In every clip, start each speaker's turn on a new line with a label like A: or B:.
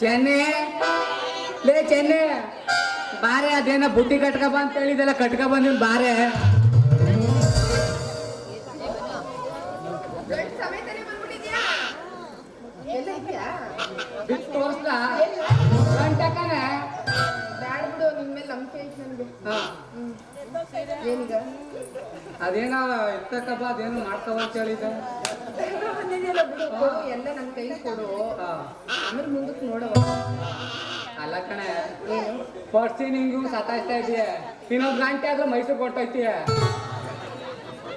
A: ಚೆನ್ನೆ. ಲೇ ಚೆನ್ನೆ ಬಾರೆ ಅದೇನ ಬುಟ್ಟಿ ಕಟ್ಕ ಅಂತ ಹೇಳಿದೆಲ್ಲ ಕಟ್ಕ ಬಂದಿನ್ ಬಾರೆ. ಅದೇನ ಇರ್ತಕ್ಕಪ್ಪ ಅದೇನು ಮಾಡ್ತಾವ ಅಂತ ಹೇಳಿದ್ದೆ?
B: ಎಲ್ಲ ನನ್ ಕೈ ಕೊಡು ಆಮೇಲೆ ಮುಂದಕ್ಕೆ ನೋಡವ
A: ಅಲ್ಲ ಕಣೆ ಫಸ್ಟ್ ಇನಿಂಗ್ ಸತಾಯಿಸ್ತಾ ಇದೀಯ? ಇನ್ನೊಂದು ಗಂಟೆ ಆದ್ರೆ ಮೈಸೂರು ಕೊಟ್ಟೋಯ್ತೀಯ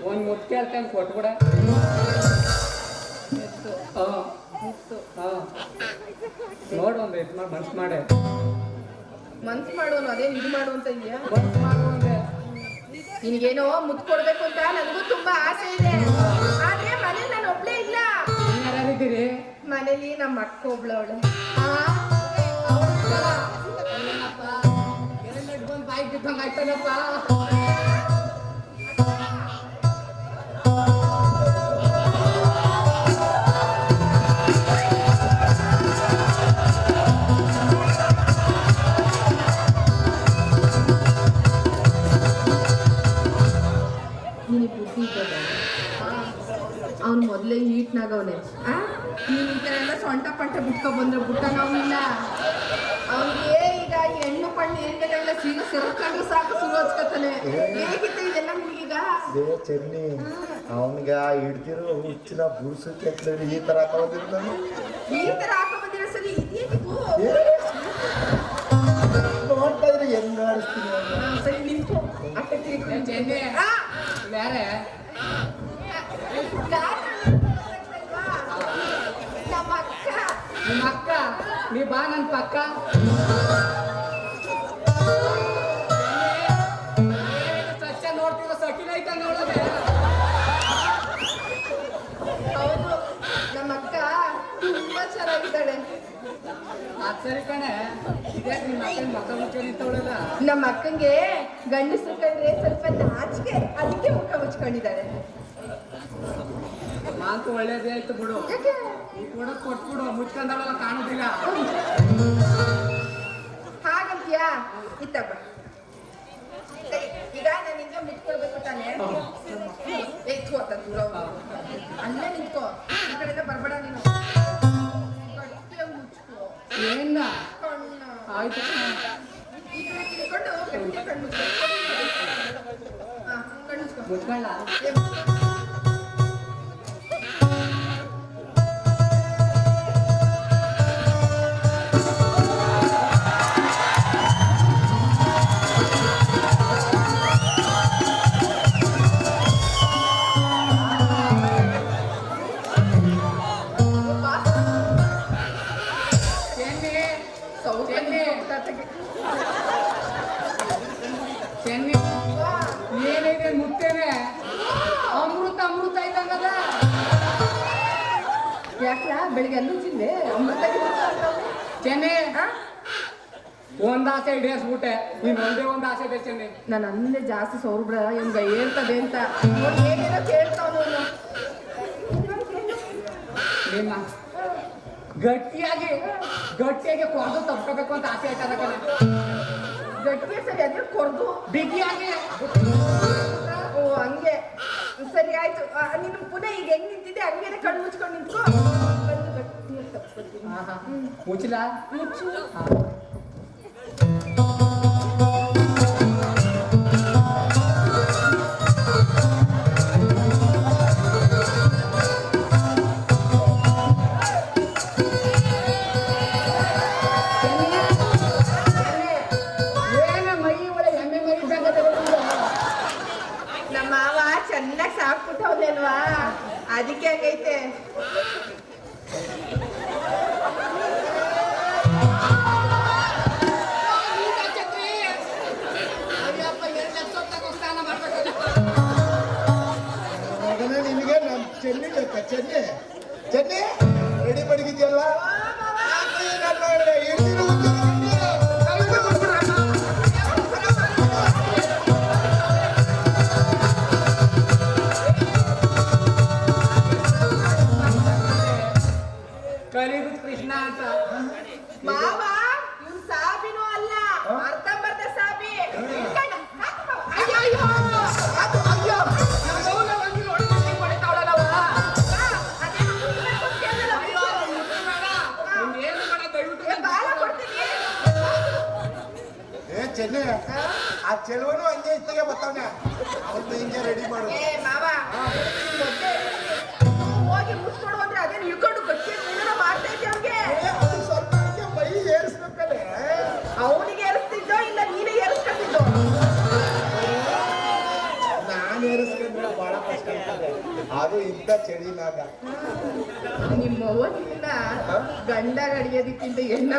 A: ಒಂದು ಮುದ್ಕೆ ಅಂತ ಕೊಟ್ಬಿಡ. ನೋಡು ಒಂದು ಇದು ಮಾಡಿ, ಮನ್ಸು ಮಾಡೆ.
B: ಮನ್ಸ್ ಮಾಡೋನು ಅದೇನ್ ಇದು ಮಾಡು ಅಂತ ಇದೆಯಾ
A: ಮನ್ಸು ಮಾಡು ಒಂದೆ
B: ನಿನಗೇನೋ ಮುತ್ತು ಕೊಡ್ಬೇಕು ಅಂತ ನನಗೂ ತುಂಬಾ ಆಸೆ ಇದೆ. ಆದ್ರೆ ಮನೇಲಿ ನಾನು ಒಬ್ಳೇ ಇಲ್ಲ.
A: ಯಾರಿದ್ದೀರಿ
B: ಮನೇಲಿ ನಮ್ಮ ಅಕ್ಕ ಒಬ್ಳು ಅವಳು.
A: ಬಾಯಿ ಬಿದ್ದಂಗೆ
B: ಅವ್ನು ಮೊದಲೇ ಹೀಟ್ನಾಗವನೆ ನೀನು ಈ ಥರ ಎಲ್ಲ ಸೊಂಟ ಪಂಟ ಬಿಟ್ಕೊ ಬಂದ್ರೆ ಬಿಟ್ಟನವನಿಲ್ಲ ಅವನಿಗೆ ಈಗ ಹೆಣ್ಣು ಪಣ್ಣು ಏನ್ ಬೇಕಾಗಿಲ್ಲ ಸೀನು ಸಿರಕೊಂಡ್ರೆ ಸಾಕು ಸುರು ಹಚ್ಕೊತಾನೆ. ಹೇಗಿತ್ತು ಇದೆಲ್ಲ ನಿಮಗೀಗ
C: ದೇ ಚೆನ್ನಿ ಅವನಿಗೆ ಹಿಡ್ದಿರೋ ಹುಚ್ಚಿನ ಬುಡ್ಸಕ್ಕೆ ಈ ಥರ ಹಾಕೋದಿರ್ತಾನೆ
B: ಈ ಥರ ಹಾಕೋ ಬಂದಿರೋ ಸರಿ
C: ನೋಡ್ತಾ ಇದ್ರೆ ಹೆಂಗ್ ಆಡಿಸ್ತೀನಿ
B: ಸರಿ ನಿಂತು ಅಕ್ಕ ತಿರ್ಕೊಂಡು
A: ಚೆನ್ನೆ ಯಾರೇ
B: ನಮ್ಮ ಅಕ್ಕ
A: ನಿಮ್ಮ ಅಕ್ಕ ನೀ ಬಾ ನನ್ನ ಪಕ್ಕ. ಸಸ್ಯ ನೋಡ್ತಿರೋ ಸಕಿನ ಐತ ನೋಡೋದೆ
B: ಹೌದು, ನಮ್ಮ ಅಕ್ಕ ತುಂಬಾ ಚೆನ್ನಾಗಿದ್ದಾಳೆ.
A: ಅದ್ ಸರಿ ಕಣೆ. ನಿಮ್ಮ ಅಕ್ಕನ ಮಕ್ಕ ಮುಚ್ಚ ನಿಂತವಳಲ್ಲ.
B: ನಮ್ಮ ಅಕ್ಕಂಗೆ ಗಂಡಸರು ಕಂಡ್ರೆ ಸ್ವಲ್ಪ ನಾಚಿಕೆ, ಅದಕ್ಕೆ ಮುಖ ಮುಚ್ಕೊಂಡಿದ್ದಾಳೆ
A: ಮಾತು ಒಳ್ಳೇದೇ ಆಯ್ತು ಬಿಡು. ಈ ಕೂಡ ಕೊಟ್ಬಿಡು ಮುಚ್ಕೊಂಡವಳೆಲ್ಲ ಕಾಣುದಿಲ್ಲ.
B: ಹಾಗಂತೀಯಾ? ಇತ್ತಪ್ಪ ಈಗ ನಾನು ನಿಂಗೆ ಮುಚ್ಕೊಳ್ಬೇಕು ತಾನೆ? ಎತ್ತು ದೂರ ಹೋಗು. ಅಲ್ಲೇ ನಿಂತ್ಕೋ. ಈ ಕಡೆಯಿಂದ ಬರ್ಬೇಡ ನೀನು. ಮುಚ್ಕೋ
A: ಏನ?
B: ಕಣ್ಣ.
A: ಆಯ್ತು.
B: ಈ ಕಡೆ ತಿಳ್ಕೊಂಡು ಗಟ್ಟಿಯಾಗಿ ಕಣ್ಣು
A: ಮುಚ್ಕೊಳ್ಳ.
B: ಯಾಕ್ಲಾ ಬೆಳಿಗ್ಗೆ ಅಲ್ಲೂ ತಿಂದೆ.
A: ಚೆನ್ನೆ? ಒಂದ್ ಆಸೆ ಈಡೇರಿಸ್ಬಿಟ್ಟೆ ನೀನ್ ಒಂದೇ ಒಂದ್ ಆಸೆ ಇದೆ ಚೆನ್ನೆ.
B: ನಾನು ಅಂದೇ ಜಾಸ್ತಿ ಸೌರ್ ಬಿಡ ಇವ್ಗ ಹೇಳ್ತದೆ ಅಂತ. ಏನೇನೋ ಕೇಳ್ತಾವ
A: ನಿಮ್ಮ ಗಟ್ಟಿಯಾಗಿ ಗಟ್ಟಿಯಾಗಿ ಕೊರದು ತಪ್ಕೋಬೇಕು ಅಂತ ಆಸೆ ಆಯ್ತದ ಕಣ.
B: ಗಟ್ಟಿಗೆ ಸರಿ ಅದೇ ಕೊರ್ದು.
A: ಬಿಗಿಯಾಗಿ.
B: ಹಂಗೆ. ಸರಿ ಆಯ್ತು. ನೀನು ಪುನಃ ಈಗ ಹೆಂಗ್ ನಿಂತಿದ್ದೆ ಹಂಗೆ ಕಣ್ಣು ಮುಚ್ಕೊಂಡು ನಿಂತು ಬಂದು
A: ಆಹಾ. ಮುಚ್ಚಲ
B: ಮುಚ್ಚು.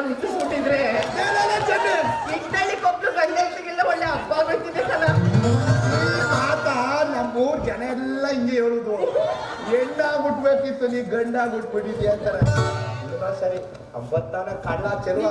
B: ಗಡಿಯೋದಕ್ಕಿಂತ ಎಣ್ಣ ಮುಟ್ಟಿಸ್ಬಿಟ್ಟಿದ್ರೆ
C: ಚೆನ್ನೆ
B: ಇಷ್ಟಳ್ಳಿ ಕೊಬ್ಲು ಗಂಡ ಇಟ್ಟಿಗೆಲ್ಲ ಒಳ್ಳೆ ಹಬ್ಬ ಆಗೋಯ್ತಿದೆ
C: ಸಲ. ಮಾತ ನಮ್ಮೂರ್ ಜನ ಎಲ್ಲ ಹಿಂಗೆ ಹೇಳುದು ಹೆಣ್ಣಾಗ್ಬಿಟ್ಬೇಕಿತ್ತು ನೀ ಗಂಡಾಗ್ಬಿಟ್ಬಿಟ್ಟಿದ್ಯ ಅಂತಾರೆ. ಸರಿ? ಅಂಬತ್ತಾನ ಕಳ್ಳ ಚೆಲುವ.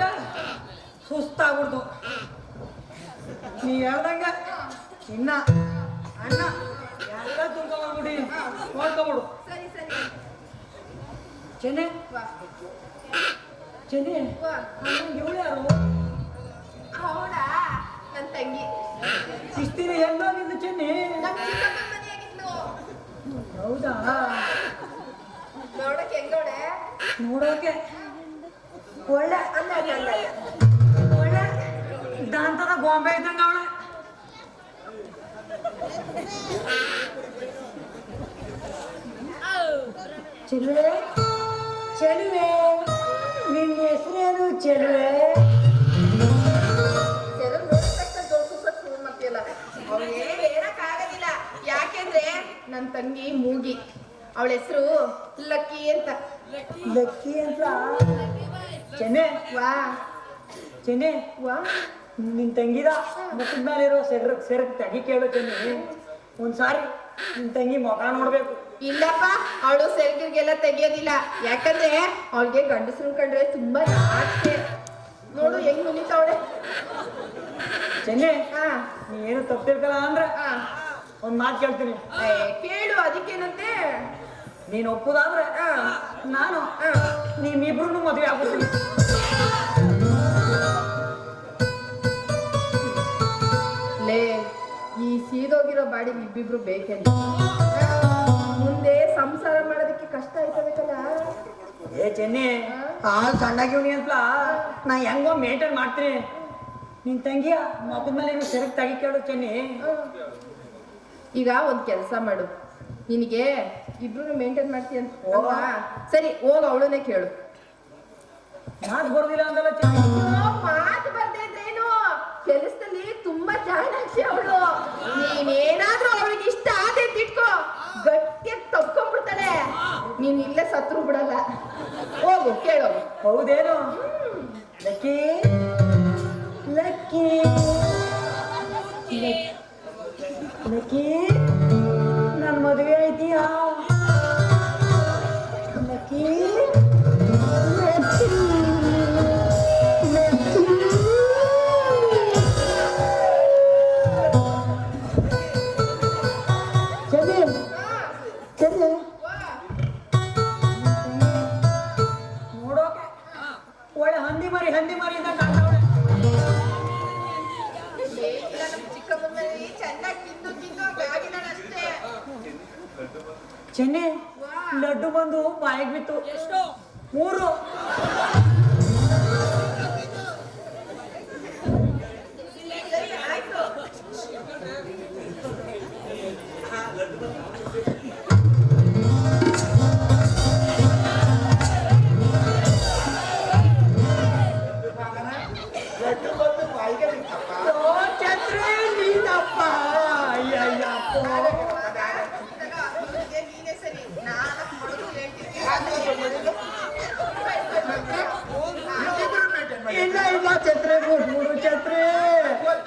D: ಬರುವಷ್ಟ ಸುಸ್ತಾಗ್ಬಿಡ್ತು. ನೀ ಹೇಳ್ದಂಗ ಚಿನ್ನ ಅಣ್ಣ ಎಲ್ಲ ತುಂಬ್ಕೊಂಡ್ಬಿಡಿ ನೋಡ್ಕೊಬಿಡು.
B: ಸರಿ ಸರಿ.
D: ಚೆನ್ನೆ? ಚೆನ್ನೆ? ಇವಳು ಯಾರು?
B: ಅವಳಾ ನನ್ನ ತಂಗಿ.
D: ಇಷ್ಟಿನ ಎಲ್ಲ ಚೆನ್ನೆ?
B: ಚಿಕ್ಕಪ್ಪನ ಮನೆಯಾಗಿದ್ಲು.
D: ಹೌದಾ?
B: ನೋಡಕ್ಕೆ ಹೆಂಗೋಡೆ
D: ನೋಡೋಕೆ ಒಳ್ಳೆ
B: ಅಲ್ಲ ಅಲ್ಲ
D: ಒಳ್ಳೆ ದಾಂತದ ಗೊಂಬೆ ಇದ್ದಂಗ ಅವಳೆ. ಚೆಲುವೆ ಚೆಲುವೆ ನಿನ್ನ ಹೆಸರೇನು ಚೆಲುವೆ?
B: ಯಾಕೆಂದ್ರೆ ನನ್ನ ತಂಗಿ ಮೂಗಿ. ಅವಳ ಹೆಸರು ಲಕ್ಕಿ ಅಂತ.
D: ಲಕ್ಕಿ ಅಂತ? ಚೆನ್ನೆ
B: ವಾ
D: ಚೆನ್ನೆ
B: ವಾ
D: ನಿನ್ ತಂಗಿದ ಮುಖದ ಮೇಲೆ ಇರೋ ಸೆರ್ ಸೆರಗ್ ತೆಗಿ ಕೇಳು ಚೆನ್ನಿ ಒಂದ್ಸಾರಿ ನಿನ್ ತಂಗಿ ಮುಖ ನೋಡ್ಬೇಕು
B: ಇಲ್ಲಪ್ಪ ಅವಳು ಸೆಲ್ಗಿರ್ಗೆಲ್ಲ ತೆಗಿಯೋದಿಲ್ಲ. ಯಾಕಂದ್ರೆ ಅವಳಿಗೆ ಗಂಡಸ್ರನ್ ಕಂಡ್ರೆ ತುಂಬಾ ನಾಚಿಕೆ ನೋಡು ಹೆಂಗ್ ಮುನಿತಾವಳೆ
D: ಚೆನ್ನೆ
B: ಹಾ.
D: ನೀ ಏನು ತಪ್ಪಿರ್ಕಲ್ಲ ಅಂದ್ರೆ
B: ಆ
D: ಒಂದ್ ಮಾತು ಕೇಳ್ತೀನಿ.
B: ಕೇಳು ಅದಕ್ಕೇನಂತೆ?
D: ನೀನ್ ಒಪ್ಪುದಾದ್ರೆ ನಾನು ನಿಮ್ಮಿಬ್ರು ಮದುವೆ ಆಗ್ಬಿಡ್ತೀನಿ.
B: ಲೇ ಈ ಸೀದೋಗಿರೋ ಬಾಡಿ ಇಬ್ಬಿಬ್ರು ಬೇಕೇನು ಮುಂದೆ ಸಂಸಾರ ಮಾಡೋದಕ್ಕೆ ಕಷ್ಟ ಆಯ್ತಬೇಕಲ್ಲ.
D: ಏ ಚೆನ್ನಿ ಆ ಸಣ್ಣಗಿವ್ನಿ ಅಂತ ನಾ ಹೆಂಗೋ ಮೇಂಟೈನ್ ಮಾಡ್ತೀನಿ. ನಿನ್ ತಂಗಿಯ ಮಗದ ಮೇಲೆ ಸೆರಗ್ ತೆಗಿ ಕೇಳು ಚೆನ್ನಿ
B: ಈಗ ಒಂದ್ ಕೆಲಸ ಮಾಡು. ನಿನಗೆ ಇಬ್ರು ಮೇಂಟೈನ್ ಮಾಡ್ತೀಯ ಅಲ್ವಾ? ಸರಿ ಹೋಗ ಅವಳನ್ನೇ ಕೇಳು.
D: ಮಾತು ಬರೋದಿಲ್ಲ ಅಂದಲ್ಲ
B: ಮಾತು ಬರ್ದೇ ಇದ್ರೇನು ಕೆಲಸದಲ್ಲಿ ತುಂಬಾ ಜಾಣಾಕ್ಷಿ ಅವಳು. ನೀನೇನಾದ್ರೂ ಅವಳಿಗೆ ಇಷ್ಟ ಆದೆ ತಿಟ್ಕೋ. ಗಟ್ಟಿಯಾಗಿ ತಪ್ಕೊಂಡ್ಬಿಡ್ತಾಳೆ ನೀನ್ ಇಲ್ಲೇ ಸತ್ರು ಬಿಡಲ್ಲ. ಹೋಗು ಕೇಳು.
D: ಹೌದೇನು? ಲಕ್ಕಿ. ಲಕ್ಕಿ. ಲಕ್ಕಿ. ಲಕ್ಕಿ. ನನ್ನ ಮದುವೆ ಐತಿಯಾ ಲಕ್ಕಿ ಎಷ್ಟು? ಮೂರು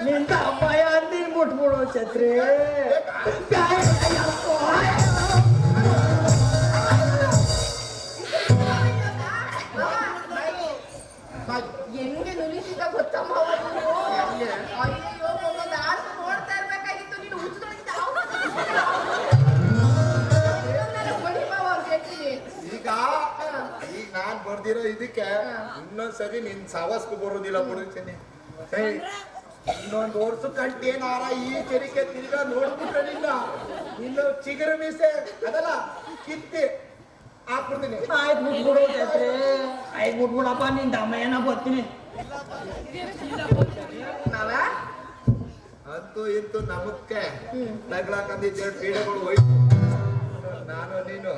D: ನಿಂತ ಅಪ್ಪ ಯಾರು
B: ನೀನ್
D: ಬಿಟ್ಬಿಡು ಛತ್ರಿ ಹೆಂಗೆ ನುಲಿಸಿದ ಗೊತ್ತಮ್ಮ ಅಯ್ಯೋ ಒಂದೊಂದು
C: ಆಸು
B: ನೋಡ್ತಾ ಇರ್ಬೇಕಾಗಿತ್ತು ನೀನು ಉಜ್ದೊಳಗಿದ್ದ ಈಗ ಈಗ ನಾನ್ ಬರ್ದಿರೋ
C: ಇದಕ್ಕೆ ಇನ್ನೊಂದ್ಸರಿ ನಿನ್ ಸಾವಸ್ಕು ಬರೋದಿಲ್ಲ ಬಿಡು ಚೆನ್ನಿ ಇನ್ನೊಂದ್ ವರ್ಷ ಕಂಟೇನಾರ ಈ ಚರಿಕೆ ತಿರ್ಗ ನೋಡ್ಬಿಟ್ಟಿಲ್ಲ ಇನ್ನು ಚಿಗರ ಮೀಸೆ ಅದಲ್ಲ ಕಿತ್ತಿ ಹಾಕ್ಬಿಡ್ತೀನಿ.
D: ಆಯ್ತು ಮುಟ್ಬಿಡು ಆಯ್ತು ಮುಟ್ಬಿಡಪ್ಪ ನಿನ್ ದಮ್ಮ ಏನ ಬರ್ತೀನಿ
B: ನಾವ?
C: ಅಂತೂ ಇಂತೂ ನಮಕ್ಕೆ ಹೋಯ್ತು. ನಾನು ನೀನು.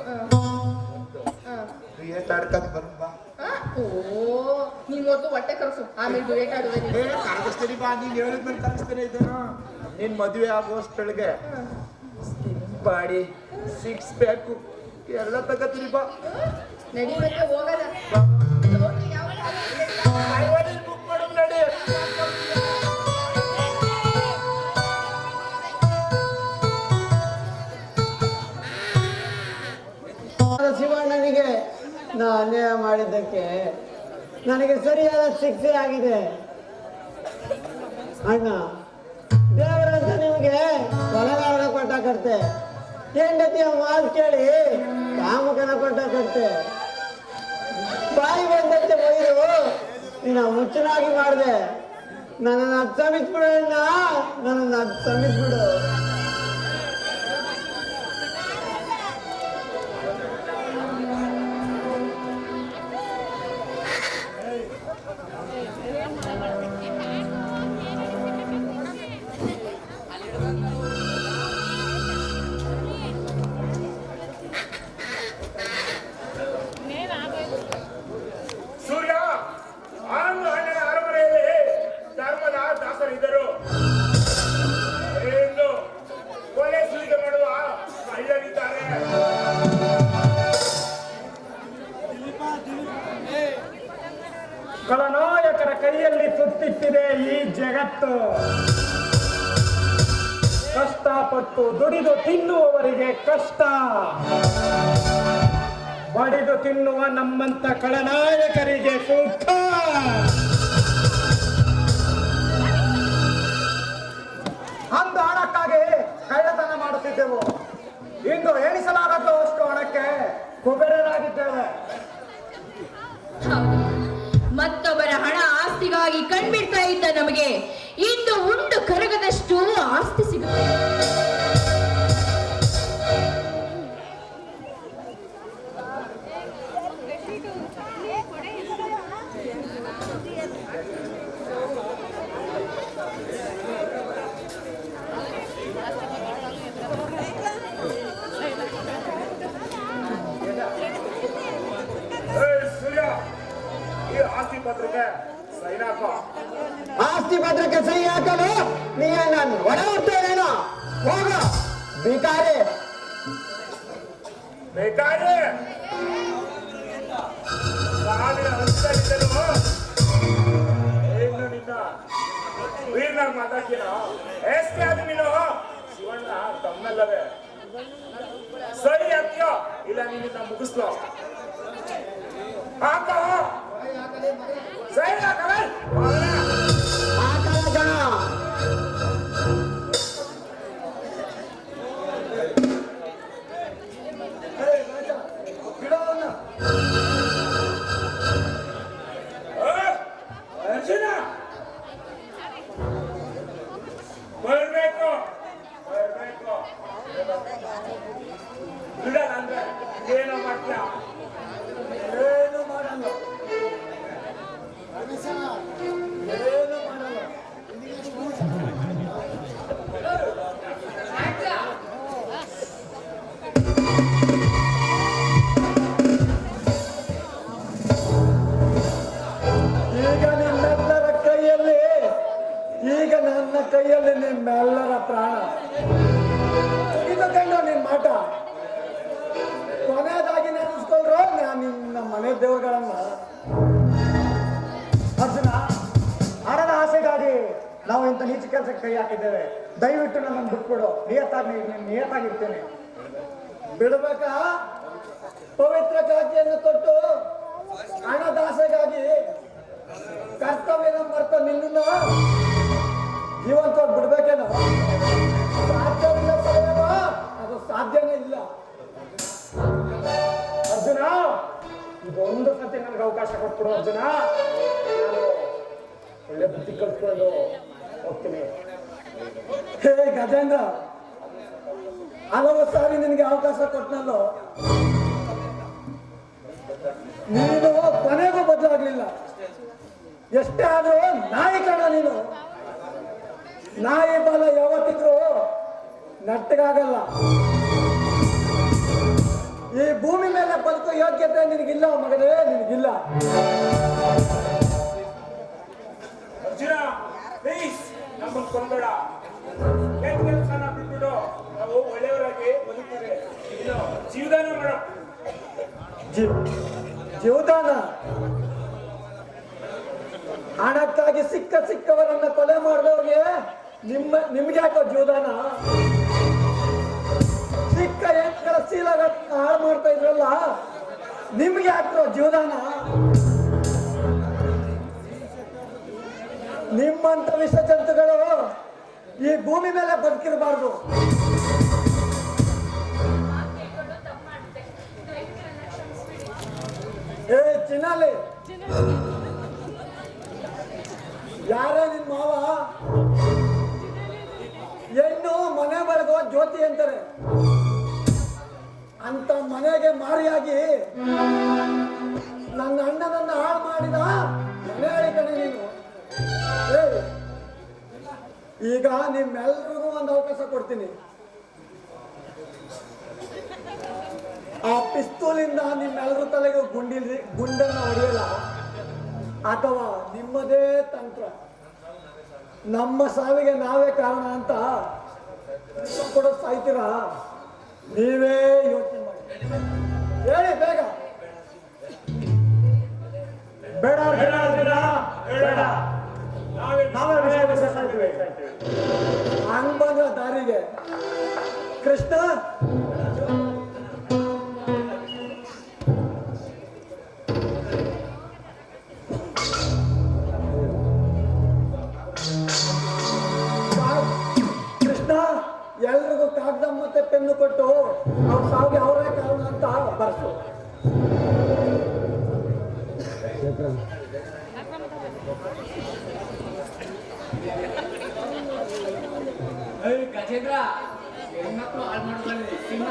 C: ಕ್ರಿಯೇಟ್ ಆಡ್ಕೊಂಡ್?
B: ಓ ಮೊದ್ಲು ಹೊಟ್ಟೆ ಕರ್ಸು. ಆಮೇಲೆ ಆಡುವೆ
C: ಕರಗಿಸ್ತೀನಿ ಬಾ ನೀನ್ ಹೇಳಿದ್ಮೇಲೆ ಕರಗಿಸ್ತಾನೆ ಇದ್ದೇನೋ ನಿನ್ ಮದುವೆ ಆಗೋಷ್ಟೊಳಗೆ ಬಾಡಿ ಸಿಕ್ಸ್ ಪ್ಯಾಕು ಎಲ್ಲ ತಗತೀನಿ ಬಾ.
B: ನಡಿ ಮತ್ತೆ ಹೋಗದ ಹೋಗಿ ಯಾವ
C: ಬುಕ್? ಮಾಡು ನಡಿ.
E: ಶಿವಣ್ಣನಿಗೆ ನಾ ಅನ್ಯಾಯ ಮಾಡಿದ್ದಕ್ಕೆ ನನಗೆ ಸರಿಯಾದ ಶಿಕ್ಷೆ ಆಗಿದೆ. ಅಣ್ಣ ದೇವರಂತ ನಿಮಗೆ ಕೊಲೆಗಾರನ ಕೊಟ್ಟ ಕಟ್ತೆ. ಹೆಂಡತಿಯ ಮಾತು ಕೇಳಿ ಕಾಮಕನ ಕೊಟ್ಟ ಕಟ್ತೆ. ಬಾಯಿ ಬಂದಂತೆ ಬೈದು ನಿನ್ನ ಮುಚ್ಚನಾಗಿ ಮಾಡಿದೆ. ನನ್ನನ್ನು ಕ್ಷಮಿಸ್ಬಿಡು ಅಣ್ಣ, ನನ್ನನ್ನು ಅದು
F: ಸೂರ್ಯ
G: ತಿನ್ನುವವರಿಗೆ ಕಷ್ಟ. ಬಡಿದು ತಿನ್ನುವ ನಮ್ಮಂತ ಕಳನಾಯಕರಿಗೆ ಸುಖ. ಅಂದು ಹಣಕ್ಕಾಗಿ ಕಳ್ಳತನ ಮಾಡುತ್ತಿದ್ದೆವು. ಇಂದು ಎಣಿಸಲಾಗದ್ದು ಅಷ್ಟು ಹಣಕ್ಕೆ ಕುಬೇರರಾಗಿದ್ದೇವೆ.
H: ಮತ್ತೊಬ್ಬರ ಹಣ ಆಸ್ತಿಗಾಗಿ ಕಣ್ಬಿಡ್ತಾ ಇದ್ದ ನಮಗೆ ಇಂದು ಉಂಡು ಕರಗದಷ್ಟು ಆಸ್ತಿ ಸಿಗುತ್ತೆ.
F: ಆಸ್ತಿ ಪತ್ರಕ್ಕೆ ಸೈನ್ ಹಾಕೋ.
E: ಆಸ್ತಿ ಪತ್ರಕ್ಕೆ ಸಹಿ ಹಾಕಲು ನೀ ನಾನು ಒಡ ಹುಟ್ಟೇನೇನೋ ಹೋಗ. ಬೇಕಾರೆ
F: ಬೇಕಾರೆ ಸಾವಿರ ಹಂತದಲ್ಲಿದ್ದನು ಏನು ನಿನ್ನ ವೀರ್ನಾಗ ಮಾತಾಡ್ತೀನ? ಎಷ್ಟೇ ಆದ ನೀನು ಶಿವಣ್ಣ ತಮ್ಮಲ್ಲವೇ. ಸರಿ ಹಾಕ್ಯೋ ಇಲ್ಲ ನಿನ್ನ ಮುಗಿಸ್ಲೋ ಹಾಕೋ. ಸರಿ ಹಾಕಲೇ
E: ಹಾಕಲ್ಲ
G: ಪವಿತ್ರ ತೊಟ್ಟು ಕೊಟ್ಟು ದಾಸೆಗಾಗಿ ಆಸೆಗಾಗಿ ಕರ್ತವ್ಯನ ಮರ್ತ ನಿನ್ನ ಜೀವಂತವಾಗಿ ಬಿಡ್ಬೇಕೇನೋ? ಸಾಧ್ಯವಿಲ್ಲ ಅದು ಸಾಧ್ಯನೇ ಇಲ್ಲ. ಅರ್ಜುನ
I: ಇದೊಂದು ಸತಿ ನನಗೆ ಅವಕಾಶ ಕೊಟ್ಬಿಡು ಅರ್ಜುನ. ಒಳ್ಳೆ ಬುದ್ಧಿ ಕಲ್ತ್ಕೊಂಡು ಹೋಗ್ತೀನಿ.
J: ಹೇ ಗಜೇಂದ್ರ, ಹಲವು ಸಾರಿ ನಿನಗೆ ಅವಕಾಶ ಕೊಟ್ಟನಲ್ಲೋ ನೀನು ಕೊನೆಗೂ ಬದಲಾಗ್ಲಿಲ್ಲ. ಎಷ್ಟೇ ಆದ್ರೂ ನಾಯಿ ಕಣ ನೀನು. ನಾಯಿ ಬಲ ಯಾವತ್ತಿದ್ರು ನಟ್ಟಗಾಗಲ್ಲ ಈ ಭೂಮಿ ಮೇಲೆ ಬದುಕು ಯೋಗ್ಯತೆ ನಿನಗಿಲ್ಲ ಮಗನೇ ನಿನಗಿಲ್ಲ.
I: ಅರ್ಜುನ ಪ್ಲೀಸ್ ನಮ್ಮನ್ನು ಕೊಂಬೇಡ ಕೆಟ್ಟ ಕೆಲಸನ ಬಿಟ್ಬಿಡು ನಾವು ಒಳ್ಳೆಯವರಾಗಿ ಬದುಕಿದ್ರೆ. ಜೀವದಾನ ಮಾಡ.
J: ಜೀವ. ಜೀವದಾನ. ಹಣಕ್ಕಾಗಿ ಸಿಕ್ಕ ಸಿಕ್ಕವರನ್ನ ಕೊಲೆ ಮಾಡಿದವ್ರಿಗೆ ನಿಮ್ಮ, ನಿಮ್ಗೆ ಯಾಕೋ ಜೀವದಾನ? ಸಿಕ್ಕ ಎಂಟರ ಶೀಲಗ ಹಾಳು ಮಾಡ್ತಾ ಇದ್ರಲ್ಲ, ನಿಮ್ಗೆ ಯಾಕೋ ಜೀವದಾನ? ನಿಮ್ಮಂತ ವಿಷ ಜಂತುಗಳು ಈ ಭೂಮಿ ಮೇಲೆ ಬದುಕಿರಬಾರ್ದು. ಏ, ಚಿನ್ನಾಲಿ. ಯಾರೇ ನಿನ್ ಮಾವ? ಹೆಣ್ಣು ಮನೆ ಬೆಳಗುವ ಜ್ಯೋತಿ ಅಂತಾರೆ. ಅಂತ ಮನೆಗೆ ಮಾರಿಯಾಗಿ ನನ್ನ ಅಣ್ಣನನ್ನ ಹಾಳು ಮಾಡಿದ ಮನೆ ಕಣೆ ನೀನು. ಈಗ ನಿಮ್ಮೆಲ್ರಿಗೂ ಒಂದು ಅವಕಾಶ ಕೊಡ್ತೀನಿ. ಆ ಪಿಸ್ತೂಲಿಂದ ನಿಮ್ಮೆಲ್ಲರ ತಲೆಗೆ ಗುಂಡಿಲ್ರಿ, ಗುಂಡನ್ನ ಹೊಡೆಯಲ್ಲ? ಅಥವಾ ನಿಮ್ಮದೇ ತಂತ್ರ? ನಮ್ಮ ಸಾವಿಗೆ ನಾವೇ ಕಾರಣ ಅಂತ ಕೂಡ ಸಾಯ್ತೀರ? ನೀವೇ ಯೋಚನೆ ಮಾಡಿ. ಹೇಳಿ, ಬೇಗ.
I: ಬೇಡ ಬೇಡ ಬೇಡ. ನಾವೇ
J: ಹಂಗ್ ಬಂದ್ರ ದಾರಿಗೆ? ಕೃಷ್ಣ? ಕೊಟ್ಟು ಅವ್ರ ಸಾವಿಗೆ ಅವರೇ ಕಾರಣ ಅಂತ ಬರ್ಸು.
A: ಗಜೇಂದ್ರ ಹೆಣ್ಮಕ್ಳು ಹಾಳು ಮಾಡ್ಕೊಳ್ಳಿ ಸಿಂಹ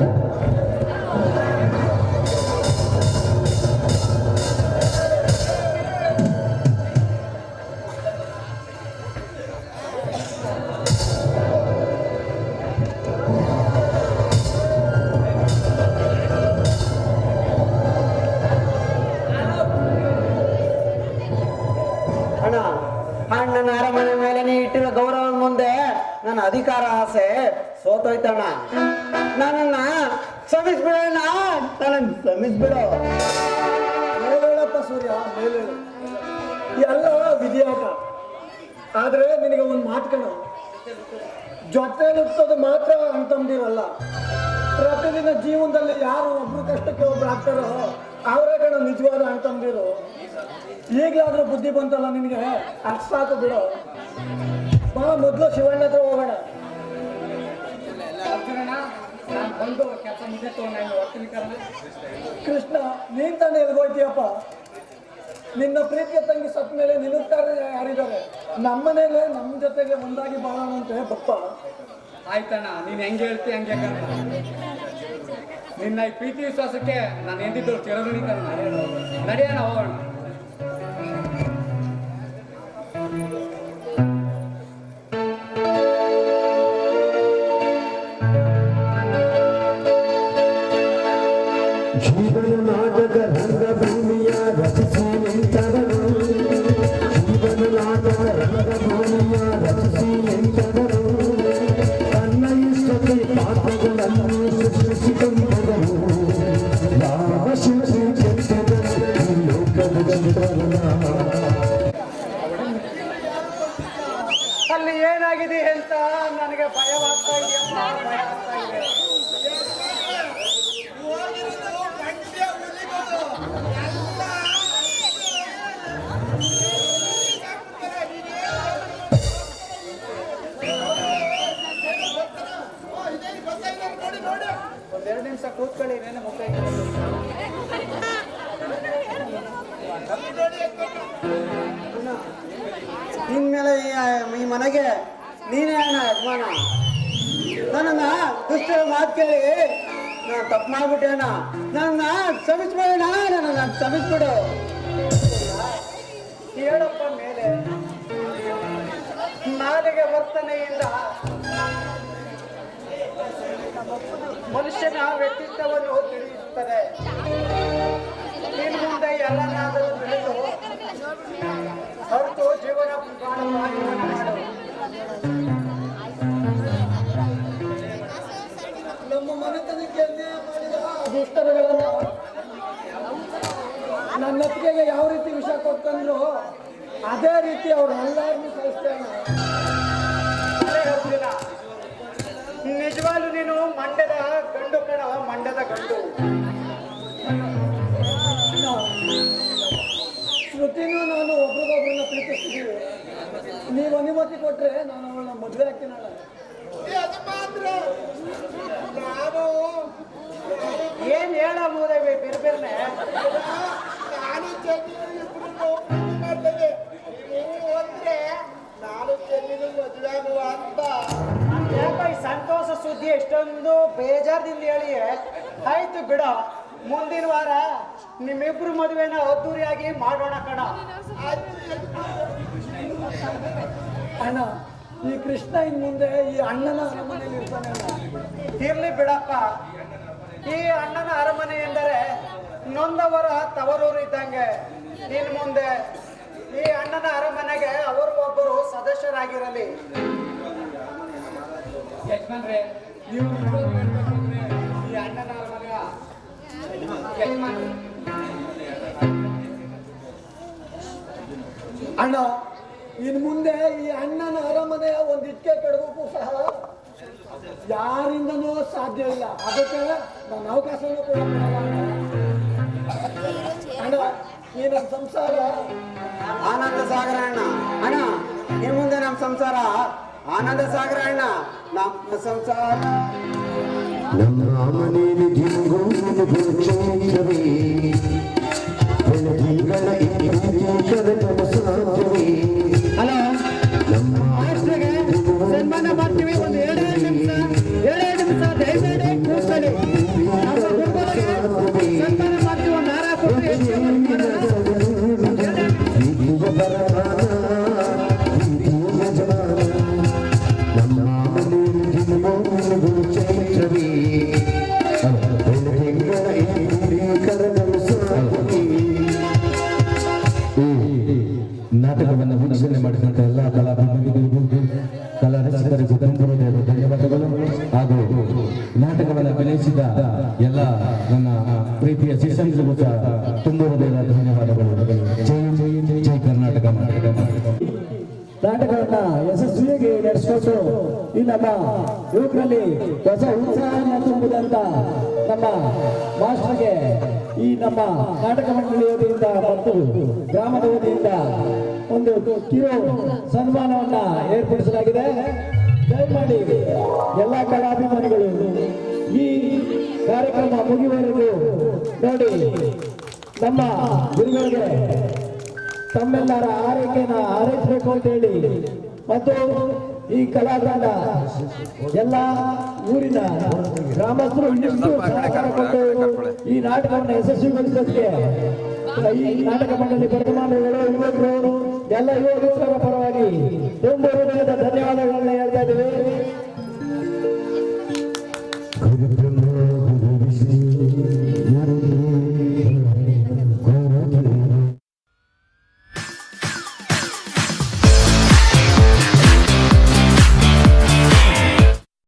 J: Thank you. ಅಂತಂದಿರಲ್ಲ ಪ್ರತಿದಿನ ಜೀವನದಲ್ಲಿ ಯಾರು ಒಬ್ರು ಕಷ್ಟಕ್ಕೆ ಒಬ್ರು ಆಗ್ತಾರೋ, ಅವರೇ ಕಣ ನಿಜವಾದ ಅಂತಂದಿರು ಈಗಲಾದ್ರೂ ಬುದ್ಧಿ ಬಂತಲ್ಲ ನಿನಗೆ? ಅಷ್ಟು ಸಾಕು ಬಿಡು. ಬಾ, ಮೊದಲು ಶಿವಣ್ಣ ಹತ್ರ ಹೋಗೋಣ. ಕೃಷ್ಣ, ನೀನ್ ತಾನೇ ಎಲ್ಗೋಯ್ತೀಯಪ್ಪ ನಿನ್ನ ಪ್ರೀತಿಯ ತಂಗಿ ಸತ್ ಮೇಲೆ ನಿನಗ್ತಾರೆ ಯಾರಿದ್ದಾರೆ? ನಮ್ಮನೇಲೆ ನಮ್ಮ ಜೊತೆಗೆ ಒಂದಾಗಿ ಬಾಳೋಣ ಅಂತ ಬಪ್ಪ
A: ಆಯ್ತಣ್ಣ, ನೀನ್ ಹೆಂಗೆ ಹೇಳ್ತಿ, ಹಂಗೆ ನಿನ್ನ ಈ ಪ್ರೀತಿ ವಿಶ್ವಾಸಕ್ಕೆ ನಾನು ಎಂದಿದ್ದು ಚಿರಋಣಿ ಕರ್ನ ನಡೆಯೋಣ ಹೋಗೋಣ.
J: ಯಜಮಾನ ನನ್ನ ದುಷ್ಟ ಮಾತು ಕೇಳಿ ನಾನು ತಪ್ಪು ಮಾಡ್ಬಿಟ್ಟೇನ. ನನ್ನ ಕ್ಷಮಿಸ್ಬೇಡ ನನ್ನ ಕ್ಷಮಿಸ್ಬಿಡು. ಹೇಳಪ್ಪ ಮೇಲೆ. ನಾಲಿಗೆ ವರ್ತನೆಯಿಂದ ಮನುಷ್ಯನ ವ್ಯಕ್ತಿತ್ವವನ್ನು ತಿಳಿಸುತ್ತದೆ ಇನ್ನು ಮುಂದೆ ಎಲ್ಲನಾದರೂ ಬೆಳೆದು ಹೊರತು ಜೀವನ ಮಾಡುವ ದುಷ್ಟರುಗಳನ್ನು ನನ್ನ ಅತ್ತಿಗೆಗೆ ಯಾವ ರೀತಿ ವಿಷ ಕೊಟ್ಟಂದ್ರು ಅದೇ ರೀತಿ ಅವ್ರು ಎಲ್ಲಾರನ್ನೂ ಕಳಿಸ್ತೇನೆ ನಿಜವಾಗ್ಲೂ ನೀನು ಮಂಡ್ಯದ ಗಂಡು ಕಣ ಮಂಡ್ಯದ ಗಂಡು. ಶ್ರುತಿನೂ ನಾನು ಒಬ್ರಿಗೊಬ್ರನ್ನ ಪ್ರೀತಿಸ್ತೀನಿ ನೀವು ಅನುಮತಿ ಕೊಟ್ರೆ ನಾನು ಅವಳನ್ನ ಮದುವೆ
C: ನಾನು
J: ಏನ್ ಹೇಳ ಮೂದೇವಿ ಬೇರೆ
C: ನಾನು ಚೆನ್ನಿನ ಇಬ್ರು ಮಾಡ್ತೇನೆ. ನೀವು ಅಂದ್ರೆ ನಾನು ಚೆನ್ನಿನ ಮದುವೆ ಅಂತ.
J: ಯಾಕ ಈ ಸಂತೋಷ ಸುದ್ದಿ ಎಷ್ಟೊಂದು ಬೇಜಾರದಿಂದ ಹೇಳಿ ಆಯ್ತು ಬಿಡ. ಮುಂದಿನ ವಾರ ನಿಮ್ಮಿಬ್ರು ಮದುವೆನ ಅದ್ದೂರಿಯಾಗಿ ಮಾಡೋಣ ಕಣ. ಅಣ್ಣ ಈ ಕೃಷ್ಣ ಇನ್ ಮುಂದೆ ಈ ಅಣ್ಣನ ಅರಮನೆಯಲ್ಲಿ ಇರ್ತಾನೆ. ಇರ್ಲಿ ಬಿಡಪ್ಪ. ಈ ಅಣ್ಣನ ಅರಮನೆ ಎಂದರೆ ನೊಂದವರ ತವರೂರು ಇದ್ದಂಗೆ. ಇನ್ ಮುಂದೆ ಈ ಅಣ್ಣನ ಅರಮನೆಗೆ ಅವರು ಒಬ್ಬರು ಸದಸ್ಯರಾಗಿರಲಿ.
A: ಯಜಮಾನ್ರೆ ನೀವು ಈ ಅಣ್ಣನ
J: ಅಣ್ಣ ಇನ್ ಮುಂದೆ ಈ ಅಣ್ಣನ ಅರಮನೆಯ ಒಂದು ಇಟ್ಕೆ ಕೆಡಗೋಕ್ಕೂ ಸಹ ಯಾರಿಂದನೂ ಸಾಧ್ಯ ಇಲ್ಲ ಅದಕ್ಕೆ ನಾನು ಅವಕಾಶನೂ ಕೂಡ ಕೊಡಲ್ಲ ಅಣ್ಣ. ಈ ನಮ್ಮ ಸಂಸಾರ
E: ಆನಂದ ಸಾಗರ ಅಣ್ಣ ಅಣ್ಣ ಈ ಮುಂದೆ ನಮ್ಮ ಸಂಸಾರ ಆನಂದ ಸಾಗರ ಅಣ್ಣ ನಮ್ಮ ಸಂಸಾರ
K: ನಮ್ಮ ಮನೆಯಲ್ಲಿ ಬೆಳದಿಂಗಳ
L: ಹೊಸ ಉತ್ಸಾಹವನ್ನು ತುಂಬಿದಂತ ನಮ್ಮ ಮಾಸ್ಟರ್ಗೆ ಈ ನಮ್ಮ ನಾಟಕ ಮಂಡಳಿ ಮತ್ತು ಗ್ರಾಮದ ವತಿಯಿಂದ ಒಂದು ಕಿರು ಸನ್ಮಾನವನ್ನ ಏರ್ಪಡಿಸಲಾಗಿದೆ. ದಯಮಾಡಿ ಎಲ್ಲ ಕಲಾಭಿಮಾನಿಗಳು ಈ ಕಾರ್ಯಕ್ರಮ ಮುಗಿಯುವವರೆಗೂ ನೋಡಿ ನಮ್ಮ ಗುರುಗಳಿಗೆ ತಮ್ಮೆಲ್ಲರ ಆರೈಕೆನ ಆರೈಸಬೇಕು ಅಂತ ಹೇಳಿ ಮತ್ತು ಈ ಕಲಾತಂಡ ಎಲ್ಲ ಊರಿನ ಗ್ರಾಮಸ್ಥರು ಈ ನಾಟಕವನ್ನು ಯಶಸ್ವಿಗೊಳಿಸೋದಕ್ಕೆ ಈ ನಾಟಕ ಮಂಡಳಿ ವರ್ಧಮಾನಗಳು ಯುವಕರು ಎಲ್ಲ ಯುವಕರ ಪರವಾಗಿ ತುಂಬ ಹೃದಯದ ಧನ್ಯವಾದಗಳು